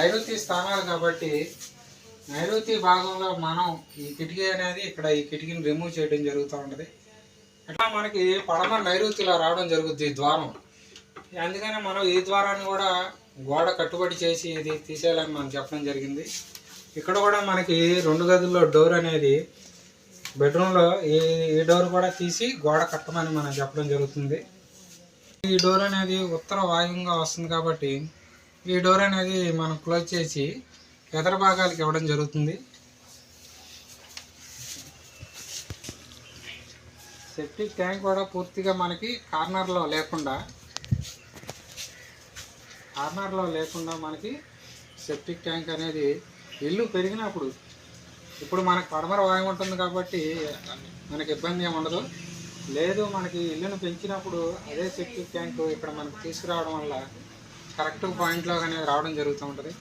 నైరుతి స్థానాలు కాబట్టి నైరుతి భాగంలో మనం ఈ కిటికీ అనేది ఇక్కడ ఈ కిటికీని రిమూవ్ చేయడం జరుగుతూ ఉంటుంది. అట్లా మనకి పడమ నైరుతిలో రావడం జరుగుతుంది ఈ ద్వారం. అందుకనే మనం ఈ ద్వారాన్ని కూడా గోడ కట్టుబడి చేసి ఇది తీసేయాలని మనం చెప్పడం జరిగింది. ఇక్కడ కూడా మనకి రెండు గదుల్లో డోర్ అనేది బెడ్రూమ్లో ఈ ఈ డోర్ కూడా తీసి గోడ కట్టమని మనం చెప్పడం జరుగుతుంది. ఈ డోర్ అనేది ఉత్తర వాయువుగా వస్తుంది కాబట్టి ఈ డోర్ అనేది మనం క్లోజ్ చేసి ఎదర భాగాలకు ఇవ్వడం జరుగుతుంది. సెప్టిక్ ట్యాంక్ కూడా పూర్తిగా మనకి కార్నర్లో లేకుండా కార్నర్లో లేకుండా మనకి సెప్టిక్ ట్యాంక్ అనేది ఇల్లు పెరిగినప్పుడు ఇప్పుడు మనకు పడమర వాయువు ఉంటుంది కాబట్టి మనకి ఇబ్బంది ఏమి ఉండదు. లేదు మనకి ఇల్లును పెంచినప్పుడు అదే సెప్టిక్ ట్యాంకు ఇక్కడ మనకు తీసుకురావడం వల్ల కరెక్ట్ పాయింట్లో అనేది రావడం జరుగుతూ ఉంటుంది.